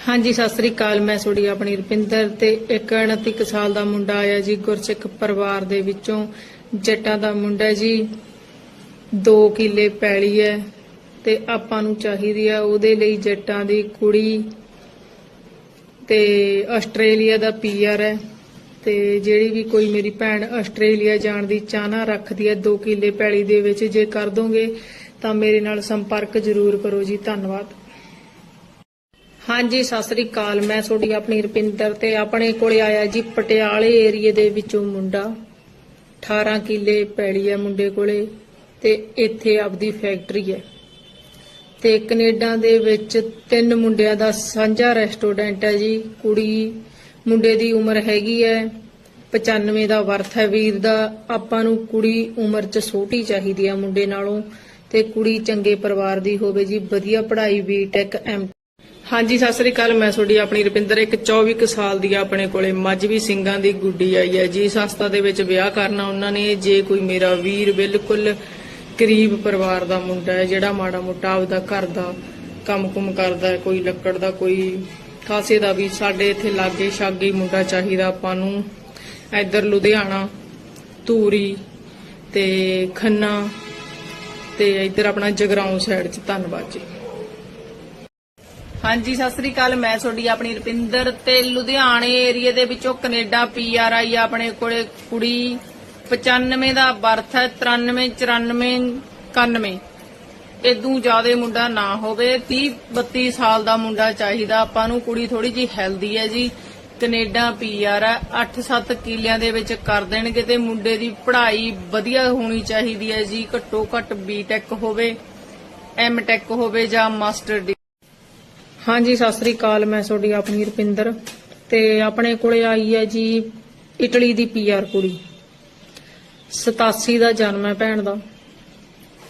ਹਾਂਜੀ, ਸਤਿ ਸ੍ਰੀ ਅਕਾਲ। ਮੈਂ ਤੁਹਾਡੀ ਆਪਣੀ ਰੁਪਿੰਦਰ ਤੇ ਇੱਕ 29 ਕੁ ਸਾਲ ਦਾ ਮੁੰਡਾ ਆਇਆ ਜੀ, ਗੁਰਸਿੱਖ ਪਰਿਵਾਰ ਦੇ ਵਿੱਚੋਂ। ਜੱਟਾਂ ਦਾ ਮੁੰਡਾ ਜੀ 2 ਕਿੱਲੇ ਪੈਲੀ ਹੈ ਤੇ ਆਪਾਂ ਨੂੰ ਚਾਹੀਦੀ ਆ ਉਹਦੇ ਲਈ ਜੱਟਾਂ ਦੀ ਕੁੜੀ ਤੇ ਆਸਟ੍ਰੇਲੀਆ ਦਾ ਪੀਆਰ ਹੈ ਤੇ ਜਿਹੜੀ ਵੀ ਕੋਈ ਮੇਰੀ ਭੈਣ ਆਸਟ੍ਰੇਲੀਆ ਜਾਣ ਦੀ ਚਾਹਨਾ ਰੱਖਦੀ ਹੈ 2 ਕਿੱਲੇ ਪੈਲੀ ਦੇ ਵਿੱਚ, ਜੇ ਕਰ ਦੋਗੇ ਤਾਂ ਮੇਰੇ ਨਾਲ ਸੰਪਰਕ ਜ਼ਰੂਰ ਕਰੋ ਜੀ। ਧੰਨਵਾਦ। ਹਾਂਜੀ, ਸਤਿ ਸ੍ਰੀ ਅਕਾਲ। ਮੈਂ ਤੁਹਾਡੀ ਆਪਣੀ ਰੁਪਿੰਦਰ ਤੇ ਆਪਣੇ ਕੋਲੇ ਆਇਆ ਜੀ ਪਟਿਆਲੇ ਏਰੀਏ ਦੇ ਵਿੱਚੋਂ ਮੁੰਡਾ। 18 ਕਿੱਲੇ ਪੈਲੀ ਹੈ ਮੁੰਡੇ ਕੋਲੇ ਤੇ ਇੱਥੇ ਆਪਦੀ ਫੈਕਟਰੀ ਹੈ। ਤੇ ਕੈਨੇਡਾ ਦੇ ਵਿੱਚ ਤਿੰਨ ਮੁੰਡਿਆਂ ਦਾ ਸਾਂਝਾ ਰੈਸਟੋਰੈਂਟ ਹੈ ਜੀ। ਕੁੜੀ ਮੁੰਡੇ ਦੀ ਉਮਰ ਹੈਗੀ ਹੈ 95 ਦਾ ਵਰਥ ਹੈ ਵੀਰ ਦਾ। ਆਪਾਂ ਨੂੰ ਕੁੜੀ ਉਮਰ 'ਚ ਛੋਟੀ ਚਾਹੀਦੀ ਆ ਮੁੰਡੇ ਨਾਲੋਂ ਤੇ ਕੁੜੀ ਚੰਗੇ ਪਰਿਵਾਰ ਦੀ ਹੋਵੇ ਜੀ। ਵਧੀਆ ਪੜ੍ਹਾਈ ਬੀਟੈਕ ਐਮ ਹਾਂਜੀ, ਸਤਿ ਸ੍ਰੀ ਅਕਾਲ। ਮੈਂ ਤੁਹਾਡੀ ਆਪਣੀ ਰੁਪਿੰਦਰ ਇੱਕ 24 ਸਾਲ ਦੀ ਆਪਣੇ ਕੋਲੇ ਮੱਝਵੀ ਸਿੰਘਾਂ ਦੀ ਗੁੱਡੀ ਆਈ ਹੈ। ਜੀ, ਸੰਸਥਾ ਦੇ ਵਿੱਚ ਵਿਆਹ ਕਰਨਾ ਉਹਨਾਂ ਨੇ। ਜੇ ਕੋਈ ਮੇਰਾ ਵੀਰ ਬਿਲਕੁਲ ਗਰੀਬ ਪਰਿਵਾਰ ਦਾ ਮੁੰਡਾ ਹੈ, ਜਿਹੜਾ ਮਾੜਾ ਮੋਟਾ ਆਪਦਾ ਘਰ ਦਾ ਕੰਮ-ਕੁਮ ਕਰਦਾ ਹੈ, ਕੋਈ ਲੱਕੜ ਦਾ, ਕੋਈ ਕਾਸੇ ਦਾ ਵੀ, ਸਾਡੇ ਇੱਥੇ ਲਾਗੇ ਛਾਗੇ ਮੁੰਡਾ ਚਾਹੀਦਾ ਆਪਾਂ ਨੂੰ। ਇੱਧਰ ਲੁਧਿਆਣਾ, ਧੂਰੀ ਤੇ ਖੰਨਾ ਤੇ ਇੱਧਰ ਆਪਣਾ ਜਗਰਾਉਂ ਸਾਈਡ 'ਚ। ਧੰਨਵਾਦ ਜੀ। ਹਾਂਜੀ, ਸਤਿ ਸ੍ਰੀ ਅਕਾਲ। ਮੈਂ ਤੁਹਾਡੀ ਆਪਣੀ ਰੁਪਿੰਦਰ ਤੇ ਲੁਧਿਆਣੇ ਏਰੀਏ ਦੇ ਵਿੱਚੋਂ ਕੈਨੇਡਾ ਪੀਆਰ ਆਈ ਆਪਣੇ ਕੋਲੇ ਕੁੜੀ 95 ਦਾ ਬਰਥ ਹੈ 93 94 91 ਇਦੋਂ ਜ਼ਿਆਦਾ ਮੁੰਡਾ ਨਾ ਹੋਵੇ 30 32 ਸਾਲ ਦਾ ਮੁੰਡਾ ਚਾਹੀਦਾ। ਆਪਾਂ ਨੂੰ ਕੁੜੀ ਥੋੜੀ ਜੀ ਹੈਲਦੀ ਹੈ ਜੀ। ਕੈਨੇਡਾ ਪੀਆਰ ਹੈ 8-7 ਕਿਲਿਆਂ ਦੇ ਵਿੱਚ ਕਰ ਦੇਣਗੇ ਤੇ ਮੁੰਡੇ ਦੀ ਪੜ੍ਹਾਈ ਵਧੀਆ ਹੋਣੀ ਚਾਹੀਦੀ ਹੈ ਜੀ। ਘੱਟੋ ਘੱਟ ਬੀਟੈਕ ਹੋਵੇ ਐਮਟੈਕ ਹੋਵੇ ਜਾਂ ਮਾਸਟਰ ਡੀ ਹਾਂਜੀ, ਸਤਿ ਸ੍ਰੀ ਅਕਾਲ, ਮੈਂ ਤੁਹਾਡੀ ਆਪਣੀ ਰੁਪਿੰਦਰ ਤੇ ਆਪਣੇ ਕੋਲੇ ਆਈ ਹੈ ਜੀ ਇਟਲੀ ਦੀ ਪੀਆਰ ਕੁੜੀ। 87 ਦਾ ਜਨਮ ਹੈ ਭੈਣ ਦਾ।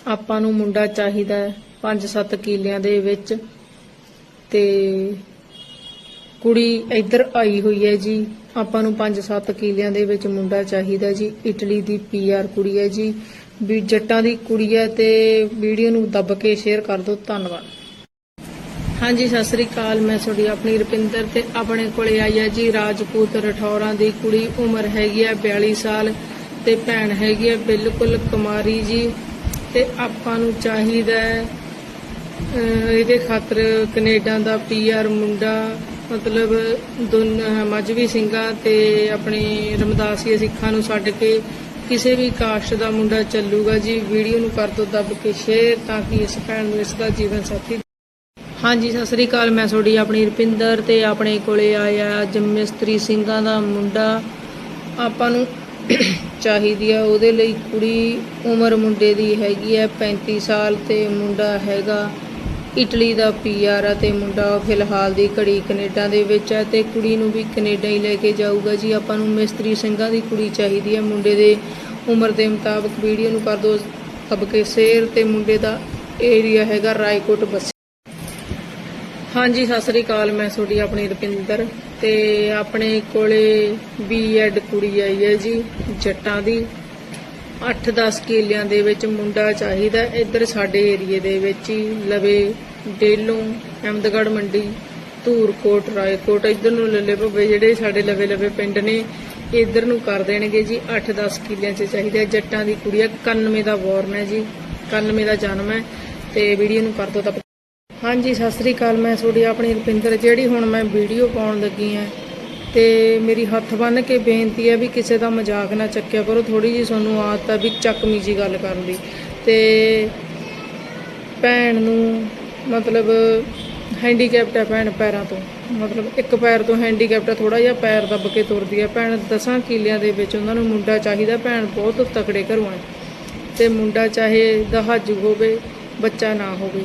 ਆਪਾਂ ਨੂੰ ਮੁੰਡਾ ਚਾਹੀਦਾ ਹੈ 5-7 ਕਿੱਲਿਆਂ ਦੇ ਵਿੱਚ ਤੇ ਕੁੜੀ ਇੱਧਰ ਆਈ ਹੋਈ ਹੈ ਜੀ। ਆਪਾਂ ਨੂੰ 5-7 ਕਿੱਲਿਆਂ ਦੇ ਵਿੱਚ ਮੁੰਡਾ ਚਾਹੀਦਾ ਜੀ। ਇਟਲੀ ਦੀ ਪੀਆਰ ਕੁੜੀ ਹੈ ਜੀ। ਵੀ ਜੱਟਾਂ ਦੀ ਕੁੜੀ ਹੈ ਤੇ ਵੀਡੀਓ ਨੂੰ ਦੱਬ ਕੇ ਸ਼ੇਅਰ ਕਰ ਦਿਓ। ਧੰਨਵਾਦ। ਹਾਂਜੀ, ਸਤਿ ਸ੍ਰੀ ਅਕਾਲ। ਮੈਂ ਤੁਹਾਡੀ ਆਪਣੀ ਰੁਪਿੰਦਰ ਤੇ ਆਪਣੇ ਕੋਲੇ ਆਈ ਹੈ ਜੀ। ਰਾਜਪੂਤ ਰਠੌਰਾਂ ਦੀ ਕੁੜੀ ਉਮਰ ਹੈਗੀ ਆ 42 ਸਾਲ ਤੇ ਭੈਣ ਹੈਗੀ ਹੈ ਬਿਲਕੁਲ ਕੁਮਾਰੀ ਜੀ ਤੇ ਆਪਾਂ ਨੂੰ ਚਾਹੀਦਾ ਇਹਦੇ ਖਾਤਰ ਕੈਨੇਡਾ ਦਾ ਪੀਆਰ ਮੁੰਡਾ, ਮਤਲਬ ਦੋਨ, ਮਜਵੀ ਸਿੰਘਾਂ ਤੇ ਆਪਣੇ ਰਮਦਾਸੀਆ ਸਿੱਖਾਂ ਨੂੰ ਛੱਡ ਕੇ ਕਿਸੇ ਵੀ ਕਾਸਟ ਦਾ ਮੁੰਡਾ ਚੱਲੂਗਾ ਜੀ। ਵੀਡੀਓ ਨੂੰ ਕਰ ਦਿਓ ਦੱਬ ਕੇ ਸ਼ੇਅਰ ਤਾਂ ਕਿ ਇਸ ਭੈਣ ਨੂੰ ਇਸ ਦਾ ਜੀਵਨ ਸਾਥੀ ਹਾਂਜੀ, ਸਤਿ ਸ੍ਰੀ ਅਕਾਲ। ਮੈਂ ਤੁਹਾਡੀ ਆਪਣੀ ਰੁਪਿੰਦਰ ਤੇ ਆਪਣੇ ਕੋਲੇ ਆਇਆ ਅੱਜ ਮਿਸਤਰੀ ਸਿੰਘਾਂ ਦਾ ਮੁੰਡਾ। ਆਪਾਂ ਨੂੰ ਚਾਹੀਦੀ ਆ, ਉਹਦੇ ਲਈ ਕੁੜੀ ਉਮਰ ਮੁੰਡੇ ਦੀ ਹੈਗੀ ਹੈ 35 ਸਾਲ ਤੇ ਮੁੰਡਾ ਹੈਗਾ। ਇਟਲੀ ਦਾ ਪੀਆਰ ਆ ਤੇ ਮੁੰਡਾ ਫਿਲਹਾਲ ਦੀ ਘੜੀ ਕੈਨੇਡਾ ਦੇ ਵਿੱਚ ਹੈ ਤੇ ਕੁੜੀ ਨੂੰ ਵੀ ਕੈਨੇਡਾ ਹੀ ਲੈ ਕੇ ਜਾਊਗਾ ਜੀ। ਆਪਾਂ ਨੂੰ ਮਿਸਤਰੀ ਸਿੰਘਾਂ ਦੀ ਕੁੜੀ ਚਾਹੀਦੀ ਹੈ ਮੁੰਡੇ ਦੇ ਉਮਰ ਦੇ ਮੁਤਾਬਕ ਵੀਡੀਓ ਨੂੰ ਕਰ ਦਿਓ ਸਭ ਕੇ ਸ਼ੇਅਰ ਤੇ ਮੁੰਡੇ ਦਾ ਏਰੀਆ ਹੈਗਾ ਰਾਏਕੋਟ ਬਸ। ਹਾਂਜੀ, ਸਤਿ ਸ੍ਰੀ ਅਕਾਲ, ਮੈਂ ਤੁਹਾਡੀ ਆਪਣੀ ਰੁਪਿੰਦਰ ਤੇ ਆਪਣੇ ਕੋਲੇ ਬੀਐਡ ਕੁੜੀ ਆਈ ਹੈ ਜੀ, ਜੱਟਾਂ ਦੀ। 8-10 ਕਿਲਿਆਂ ਦੇ ਵਿੱਚ ਮੁੰਡਾ ਚਾਹੀਦਾ, ਇੱਧਰ ਸਾਡੇ ਏਰੀਏ ਦੇ ਵਿੱਚ ਹੀ, ਲਵੇ ਡੇਲੋਂ, ਅਹਿਮਦਗੜ੍ਹ ਮੰਡੀ, ਧੂਰਕੋਟ, ਰਾਏਕੋਟ, ਇੱਧਰ ਨੂੰ ਲੱਲੇ ਭੱਬੇ ਜਿਹੜੇ ਸਾਡੇ ਲਵੇ ਲਵੇ ਪਿੰਡ ਨੇ, ਇੱਧਰ ਨੂੰ ਕਰ ਦੇਣਗੇ ਜੀ 8-10 ਕਿਲਿਆਂ 'ਚ ਚਾਹੀਦਾ, ਜੱਟਾਂ ਦੀ ਕੁੜੀ ਹੈ 91 ਦਾ ਬੋਰਨ ਹੈ ਜੀ 91 ਦਾ ਜਨਮ ਹੈ, ਤੇ ਵੀਡੀਓ ਨੂੰ ਕਰ ਦੋ ਤਾਂ ਹਾਂਜੀ, ਸਤਿ ਸ੍ਰੀ ਅਕਾਲ। ਮੈਂ ਤੁਹਾਡੀ ਆਪਣੀ ਰੁਪਿੰਦਰ, ਜਿਹੜੀ ਹੁਣ ਮੈਂ ਵੀਡੀਓ ਪਾਉਣ ਲੱਗੀ ਆ ਤੇ ਮੇਰੀ ਹੱਥ ਬੰਨ ਕੇ ਬੇਨਤੀ ਹੈ ਵੀ ਕਿਸੇ ਦਾ ਮਜ਼ਾਕ ਨਾ ਚੱਕਿਆ ਕਰੋ। ਥੋੜੀ ਜੀ ਤੁਹਾਨੂੰ ਆਦਤ ਆ ਵੀ ਚੱਕਮੀ ਜੀ ਗੱਲ ਕਰਨ ਦੀ। ਤੇ ਭੈਣ ਨੂੰ ਮਤਲਬ ਹੈਂਡੀਕੈਪਟ ਹੈ ਭੈਣ ਪੈਰਾਂ ਤੋਂ। ਮਤਲਬ ਇੱਕ ਪੈਰ ਤੋਂ ਹੈਂਡੀਕੈਪਟ ਹੈ ਥੋੜਾ ਜਿਹਾ ਪੈਰ ਦੱਬ ਕੇ ਤੁਰਦੀ ਹੈ ਭੈਣ ਦਸਾਂ ਕਿਲਿਆਂ ਦੇ ਵਿੱਚ ਉਹਨਾਂ ਨੂੰ ਮੁੰਡਾ ਚਾਹੀਦਾ। ਭੈਣ ਬਹੁਤ ਤਕੜੇ ਘਰੋਂ ਹੈ। ਤੇ ਮੁੰਡਾ ਚਾਹੇ ਦਹਾਜੂ ਹੋਵੇ, ਬੱਚਾ ਨਾ ਹੋਵੇ।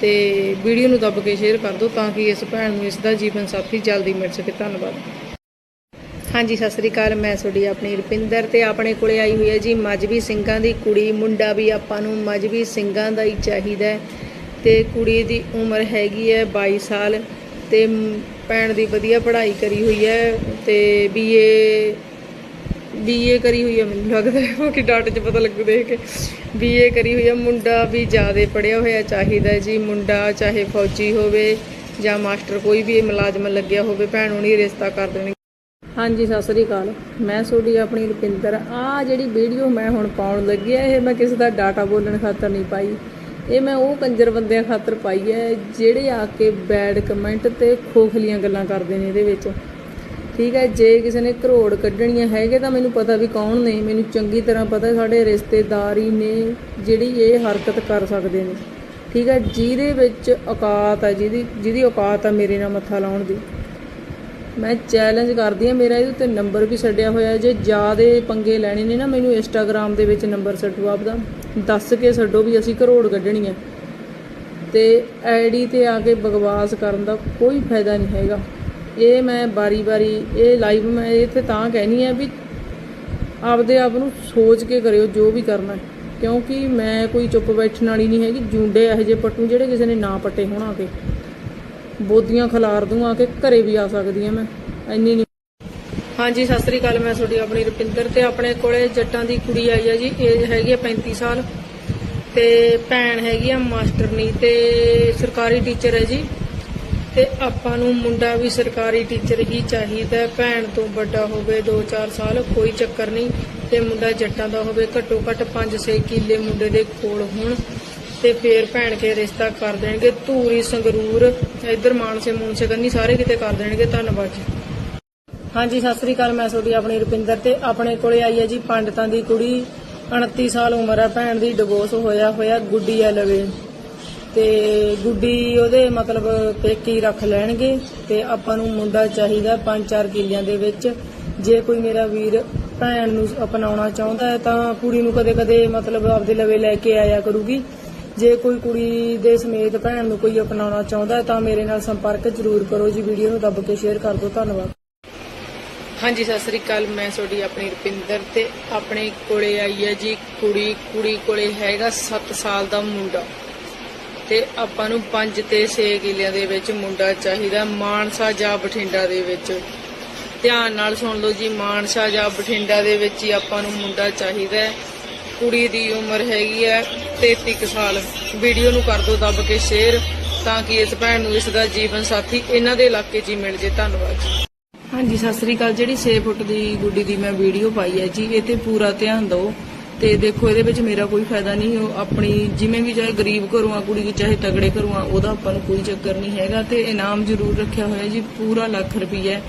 ਤੇ ਵੀਡੀਓ ਨੂੰ ਦੱਬ ਕੇ ਸ਼ੇਅਰ ਕਰ ਦਿਓ ਤਾਂ ਕਿ ਇਸ ਭੈਣ ਨੂੰ ਇਸ ਦਾ ਜੀਵਨ ਸਾਥੀ ਜਲਦੀ ਮਿਲ ਸਕੇ। ਧੰਨਵਾਦ। ਹਾਂਜੀ, ਸਤਿ ਸ੍ਰੀ ਅਕਾਲ। ਮੈਂ ਤੁਹਾਡੀ ਆਪਣੀ ਰੁਪਿੰਦਰ ਤੇ ਆਪਣੇ ਕੋਲੇ ਆਈ ਹੋਈ ਹੈ ਜੀ ਮਜਬੀ ਸਿੰਘਾਂ ਦੀ ਕੁੜੀ। ਮੁੰਡਾ ਵੀ ਆਪਾਂ ਨੂੰ ਮਜਬੀ ਸਿੰਘਾਂ ਦਾ ਹੀ ਚਾਹੀਦਾ ਹੈ। ਤੇ ਕੁੜੀ ਦੀ ਉਮਰ ਹੈਗੀ ਹੈ 22 ਸਾਲ ਤੇ ਭੈਣ ਦੀ ਵਧੀਆ ਪੜ੍ਹਾਈ ਕਰੀ ਹੋਈ ਹੈ ਤੇ ਬੀਏ ਬੀਏ ਕਰੀ ਹੋਈ ਹੈ ਮੈਨੂੰ ਲੱਗਦਾ ਹੈ ਉਹ ਕਿ ਡਾਟ 'ਚ ਪਤਾ ਲੱਗੂ ਦੇਖ ਕੇ। ਬੀਏ ਕਰੀ ਹੋਈ ਹੈ ਮੁੰਡਾ ਵੀ ਜ਼ਿਆਦਾ ਪੜ੍ਹਿਆ ਹੋਇਆ ਚਾਹੀਦਾ ਜੀ। ਮੁੰਡਾ ਚਾਹੇ ਫੌਜੀ ਹੋਵੇ ਜਾਂ ਮਾਸਟਰ, ਕੋਈ ਵੀ ਮੁਲਾਜ਼ਮ ਲੱਗਿਆ ਹੋਵੇ, ਭੈਣ ਹੁਣੀ ਰਿਸ਼ਤਾ ਕਰ ਦੇਣਗੇ ਹਾਂਜੀ, ਸਤਿ ਸ੍ਰੀ ਅਕਾਲ। ਮੈਂ ਤੁਹਾਡੀ ਆਪਣੀ ਰੁਪਿੰਦਰ। ਆ ਜਿਹੜੀ ਵੀਡੀਓ ਮੈਂ ਹੁਣ ਪਾਉਣ ਲੱਗੀ ਆ, ਇਹ ਮੈਂ ਕਿਸੇ ਦਾ ਡਾਟਾ ਬੋਲਣ ਖਾਤਰ ਨਹੀਂ ਪਾਈ। ਇਹ ਮੈਂ ਉਹ ਕੰਜਰ ਬੰਦਿਆਂ ਖਾਤਰ ਪਾਈ ਹੈ ਜਿਹੜੇ ਆ ਕੇ ਬੈਡ ਕਮੈਂਟ ਤੇ ਖੋਖਲੀਆਂ ਗੱਲਾਂ ਕਰਦੇ ਨੇ ਇਹਦੇ ਵਿੱਚ। ਠੀਕ ਹੈ, ਜੇ ਕਿਸੇ ਨੇ ਕਰੋੜ ਕੱਢਣੀਆਂ ਹੈਗੇ ਤਾਂ ਮੈਨੂੰ ਪਤਾ ਵੀ ਕੌਣ ਨੇ। ਮੈਨੂੰ ਚੰਗੀ ਤਰ੍ਹਾਂ ਪਤਾ ਸਾਡੇ ਰਿਸ਼ਤੇਦਾਰ ਹੀ ਨੇ ਜਿਹੜੀ ਇਹ ਹਰਕਤ ਕਰ ਸਕਦੇ ਨੇ। ਠੀਕ ਹੈ, ਜਿਹਦੇ ਵਿੱਚ ਔਕਾਤ ਆ, ਜਿਹਦੀ ਜਿਹਦੀ ਔਕਾਤ ਆ ਮੇਰੇ ਨਾਲ ਮੱਥਾ ਲਾਉਣ ਦੀ। ਮੈਂ ਚੈਲੰਜ ਕਰਦੀ ਆ ਮੇਰਾ ਇਹਦੇ ਉੱਤੇ ਨੰਬਰ ਵੀ ਛੱਡਿਆ ਹੋਇਆ ਜੇ ਜ਼ਿਆਦੇ ਪੰਗੇ ਲੈਣੇ ਨੇ ਨਾ, ਮੈਨੂੰ ਇੰਸਟਾਗ੍ਰam ਦੇ ਵਿੱਚ ਨੰਬਰ ਛੱਡੋ ਆਪਦਾ। ਦੱਸ ਕੇ ਛੱਡੋ ਵੀ ਅਸੀਂ ਕਰੋੜ ਕੱਢਣੀ ਹੈ। ਤੇ ਆਈਡੀ ਤੇ ਆ ਕੇ ਬਗਵਾਸ ਕਰਨ ਦਾ ਕੋਈ ਫਾਇਦਾ ਨਹੀਂ ਹੈਗਾ। ਇਹ ਮੈਂ ਬਾਰੀ-ਬਾਰੀ ਇਹ ਲਾਈਵ ਮੈਂ ਇੱਥੇ ਤਾਂ ਕਹਿਣੀ ਹੈ ਵੀ ਆਪਦੇ ਆਪ ਨੂੰ ਸੋਚ ਕੇ ਕਰਿਓ ਜੋ ਵੀ ਕਰਨਾ। ਕਿਉਂਕਿ ਮੈਂ ਕੋਈ ਚੁੱਪ ਬੈਠਣ ਵਾਲੀ ਨਹੀਂ ਹੈਗੀ, ਜੁੰਡੇ ਇਹੋ ਜਿਹੇ ਪੱਟੂ ਜਿਹੜੇ ਕਿਸੇ ਨੇ ਨਾ ਪੱਟੇ ਹੋਣ ਆ ਕੇ ਬੋਦੀਆਂ ਖਿਲਾਰ ਦੂੰ, ਆ ਕੇ ਘਰੇ ਵੀ ਆ ਸਕਦੀ ਆ ਮੈਂ, ਇੰਨੀ ਨਹੀਂ ਹਾਂਜੀ, ਸਤਿ ਸ੍ਰੀ ਅਕਾਲ, ਮੈਂ ਤੁਹਾਡੀ ਆਪਣੀ ਰੁਪਿੰਦਰ ਤੇ ਆਪਣੇ ਕੋਲੇ ਜੱਟਾਂ ਦੀ ਕੁੜੀ ਆਈ ਆ ਜੀ ਏਜ ਹੈਗੀ ਆ 35 ਸਾਲ। ਤੇ ਭੈਣ ਹੈਗੀ ਆ ਮਾਸਟਰਨੀ ਤੇ ਸਰਕਾਰੀ ਟੀਚਰ ਹੈ ਜੀ। ਤੇ ਆਪਾਂ ਨੂੰ ਮੁੰਡਾ ਵੀ ਸਰਕਾਰੀ ਟੀਚਰ ਹੀ ਚਾਹੀਦਾ ਭੈਣ ਤੋਂ ਵੱਡਾ ਹੋਵੇ 2-4 ਸਾਲ, ਕੋਈ ਚੱਕਰ ਨਹੀਂ। ਤੇ ਮੁੰਡਾ ਜੱਟਾਂ ਦਾ ਹੋਵੇ ਘੱਟੋ ਘੱਟ 5-6 ਕਿੱਲੇ ਮੁੰਡੇ ਦੇ ਕੋਲ ਹੋਣ। ਤੇ ਫੇਰ ਭੈਣ ਕੇ ਰਿਸ਼ਤਾ ਕਰ ਦੇਣਗੇ। ਧੂਰੀ, ਸੰਗਰੂਰ, ਇੱਧਰ ਮਾਨਸੇ ਮੂਨਸੇ ਕੰਨੀ ਸਾਰੇ ਕਿਤੇ ਕਰ ਦੇਣਗੇ। ਧੰਨਵਾਦ ਜੀ। ਹਾਂਜੀ, ਸਤਿ ਸ੍ਰੀ ਅਕਾਲ। ਮੈਂ ਤੁਹਾਡੀ ਆਪਣੀ ਰੁਪਿੰਦਰ ਤੇ ਆਪਣੇ ਕੋਲੇ ਆਈ ਹੈ ਜੀ ਪੰਡਤਾਂ ਦੀ ਕੁੜੀ। 29 ਸਾਲ ਉਮਰ ਹੈ। ਭੈਣ ਦੀ ਡਿਵੋਰਸ ਹੋਇਆ ਹੋਇਆ ਗੁੱਡੀ ਆ ਲਵੇ। ਤੇ ਗੁੱਡੀ ਉਹਦੇ ਮਤਲਬ ਪੇਕੀ ਰੱਖ ਲੈਣਗੇ ਤੇ ਆਪਾਂ ਨੂੰ ਮੁੰਡਾ ਚਾਹੀਦਾ 5-4 ਕਿੱਲਿਆਂ ਦੇ ਵਿੱਚ। ਜੇ ਕੋਈ ਮੇਰਾ ਵੀਰ ਭੈਣ ਨੂੰ ਅਪਣਾਉਣਾ ਚਾਹੁੰਦਾ ਹੈ ਤਾਂ ਕੁੜੀ ਨੂੰ ਕਦੇ-ਕਦੇ ਮਤਲਬ ਆਪਦੇ ਲਵੇ ਲੈ ਕੇ ਆਇਆ ਕਰੂਗੀ। ਜੇ ਕੋਈ ਕੁੜੀ ਦੇ ਸਮੇਤ ਭੈਣ ਨੂੰ ਕੋਈ ਅਪਣਾਉਣਾ ਚਾਹੁੰਦਾ ਹੈ ਤਾਂ ਮੇਰੇ ਨਾਲ ਸੰਪਰਕ ਜ਼ਰੂਰ ਕਰੋ ਜੀ, ਵੀਡੀਓ ਨੂੰ ਦੱਬ ਕੇ ਸ਼ੇਅਰ ਕਰ ਦਿਓ, ਧੰਨਵਾਦ। ਹਾਂਜੀ, ਸਤਿ ਸ੍ਰੀ ਅਕਾਲ, ਮੈਂ ਤੁਹਾਡੀ ਆਪਣੀ ਰੁਪਿੰਦਰ ਤੇ ਆਪਣੇ ਕੋਲੇ ਆਈ ਹੈ ਜੀ, ਕੁੜੀ ਕੁੜੀ ਕੋਲੇ ਹੈਗਾ 7 ਸਾਲ ਦਾ ਮੁੰਡਾ। ਤੇ ਆਪਾਂ ਨੂੰ 5 ਤੇ 6 ਕਿੱਲਿਆਂ ਦੇ ਵਿੱਚ ਮੁੰਡਾ ਚਾਹੀਦਾ, ਮਾਨਸਾ ਜਾਂ ਬਠਿੰਡਾ ਦੇ ਵਿੱਚ। ਧਿਆਨ ਨਾਲ ਸੁਣ ਲਓ ਜੀ, ਮਾਨਸਾ ਜਾਂ ਬਠਿੰਡਾ ਦੇ ਵਿੱਚ ਹੀ ਆਪਾਂ ਨੂੰ ਮੁੰਡਾ ਚਾਹੀਦਾ ਕੁੜੀ ਦੀ ਉਮਰ ਹੈਗੀ ਹੈ 33 ਕੁ ਸਾਲ। ਵੀਡੀਓ ਨੂੰ ਕਰ ਦਿਓ ਦੱਬ ਕੇ ਸ਼ੇਅਰ ਤਾਂ ਕਿ ਇਸ ਭੈਣ ਨੂੰ ਇਸ ਦਾ ਜੀਵਨ ਸਾਥੀ ਇਹਨਾਂ ਦੇ ਇਲਾਕੇ 'ਚ ਹੀ ਮਿਲ ਜੇ। ਧੰਨਵਾਦ ਜੀ। ਹਾਂਜੀ, ਸਤਿ ਸ੍ਰੀ ਅਕਾਲ। ਜਿਹੜੀ 6 ਫੁੱਟ ਦੀ ਗੁੱਡੀ ਦੀ ਮੈਂ ਵੀਡੀਓ ਪਾਈ ਹੈ ਜੀ, ਇਹ ਤੇ ਪੂਰਾ ਧਿਆਨ ਦਿਓ। ਤੇ ਦੇਖੋ, ਇਹਦੇ ਵਿੱਚ ਮੇਰਾ ਕੋਈ ਫਾਇਦਾ ਨਹੀਂ ਉਹ ਆਪਣੀ ਜਿਵੇਂ ਵੀ ਚਾਹੇ ਗਰੀਬ ਘਰੋਂ ਆ, ਕੁੜੀ ਚਾਹੇ ਤਗੜੇ ਘਰੋਂ ਆ, ਉਹਦਾ ਆਪਾਂ ਨੂੰ ਕੋਈ ਚੱਕਰ ਨਹੀਂ ਹੈਗਾ। ਤੇ ਇਨਾਮ ਜ਼ਰੂਰ ਰੱਖਿਆ ਹੋਇਆ ਜੀ, ਪੂਰਾ ਲੱਖ ਰੁਪਈਆ।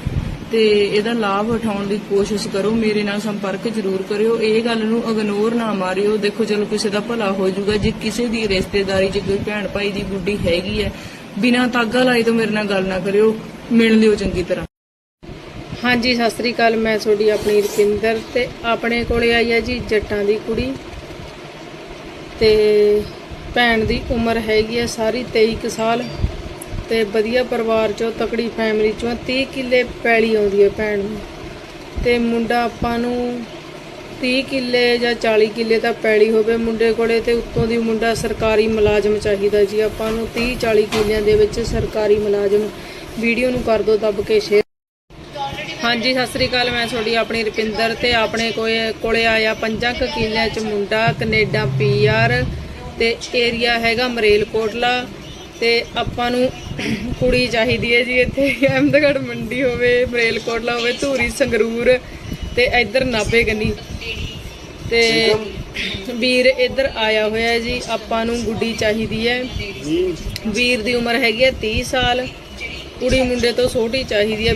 ਤੇ ਇਹਦਾ ਲਾਭ ਉਠਾਉਣ ਦੀ ਕੋਸ਼ਿਸ਼ ਕਰੋ, ਮੇਰੇ ਨਾਲ ਸੰਪਰਕ ਜ਼ਰੂਰ ਕਰਿਓ। ਇਹ ਗੱਲ ਨੂੰ ਇਗਨੋਰ ਨਾ ਮਾਰਿਓ। ਦੇਖੋ, ਚਲੋ, ਕਿਸੇ ਦਾ ਭਲਾ ਹੋ ਜਾਊਗਾ। ਜੇ ਕਿਸੇ ਦੀ ਰਿਸ਼ਤੇਦਾਰੀ 'ਚ ਕੋਈ ਭੈਣ ਭਾਈ ਦੀ ਗੁੱਡੀ ਹੈਗੀ ਹੈ, ਬਿਨਾਂ ਤਾਗਾ ਲਾਈ ਤੋਂ ਮੇਰੇ ਨਾਲ ਗੱਲ ਨਾ ਕਰਿਓ। ਮਿਲ ਲਿਓ ਚੰਗੀ ਤਰ੍ਹਾਂ। ਹਾਂਜੀ, ਸਤਿ ਸ੍ਰੀ ਅਕਾਲ। ਮੈਂ ਤੁਹਾਡੀ ਆਪਣੀ ਰੁਪਿੰਦਰ ਤੇ ਆਪਣੇ ਕੋਲੇ ਆਈ ਹੈ ਜੀ ਜੱਟਾਂ ਦੀ ਕੁੜੀ। ਤੇ ਭੈਣ ਦੀ ਉਮਰ ਹੈਗੀ ਹੈ ਸਾਰੀ 23 ਕੁ ਸਾਲ। ਤੇ ਵਧੀਆ ਪਰਿਵਾਰ ਚੋਂ ਤਕੜੀ ਫੈਮਿਲੀ ਚੋਂ 30 ਕਿੱਲੇ ਪੈਲੀ ਆਉਂਦੀ ਹੈ ਭੈਣ ਨੂੰ। ਤੇ ਮੁੰਡਾ ਆਪਾਂ ਨੂੰ 30 ਕਿੱਲੇ ਜਾਂ 40 ਕਿੱਲੇ ਤਾਂ ਪੈਲੀ ਹੋਵੇ ਮੁੰਡੇ ਕੋਲੇ ਤੇ ਉੱਤੋਂ ਦੀ ਮੁੰਡਾ ਸਰਕਾਰੀ ਮੁਲਾਜ਼ਮ ਚਾਹੀਦਾ ਜੀ। ਆਪਾਂ ਨੂੰ 30 40 ਕਿੱਲਿਆਂ ਦੇ ਵਿੱਚ ਸਰਕਾਰੀ ਮੁਲਾਜ਼ਮ ਵੀਡੀਓ ਨੂੰ ਕਰ ਦਿਓ ਦੱਬ ਕੇ ਸ਼ੇਅਰ ਹਾਂਜੀ, ਸਤਿ ਸ੍ਰੀ ਅਕਾਲ, ਮੈਂ ਤੁਹਾਡੀ ਆਪਣੀ ਰੁਪਿੰਦਰ ਤੇ ਆਪਣੇ ਕੋਲੇ ਕੋਲੇ ਆਇਆ ਪੰਜਾਂ ਕੁ ਕਿੱਲਿਆਂ ਚ ਮੁੰਡਾ, ਕੈਨੇਡਾ ਪੀਆਰ ਤੇ ਏਰੀਆ ਹੈਗਾ ਮਰੇਲਕੋਟਲਾ ਤੇ ਆਪਾਂ ਨੂੰ ਕੁੜੀ ਚਾਹੀਦੀ ਹੈ ਜੀ ਇੱਥੇ, ਅਹਿਮਦਗੜ੍ਹ ਮੰਡੀ ਹੋਵੇ, ਮਰੇਲਕੋਟਲਾ ਹੋਵੇ, ਧੂਰੀ, ਸੰਗਰੂਰ ਤੇ ਇੱਧਰ ਨਾਭੇ ਕੰਨੀ ਤੇ ਵੀਰ ਇੱਧਰ ਆਇਆ ਹੋਇਆ ਜੀ, ਆਪਾਂ ਨੂੰ ਗੁੱਡੀ ਚਾਹੀਦੀ ਹੈ। ਵੀਰ ਦੀ ਉਮਰ ਹੈਗੀ ਹੈ 30 ਸਾਲ, ਕੁੜੀ ਮੁੰਡੇ ਤੋਂ ਛੋਟੀ ਚਾਹੀਦੀ ਹੈ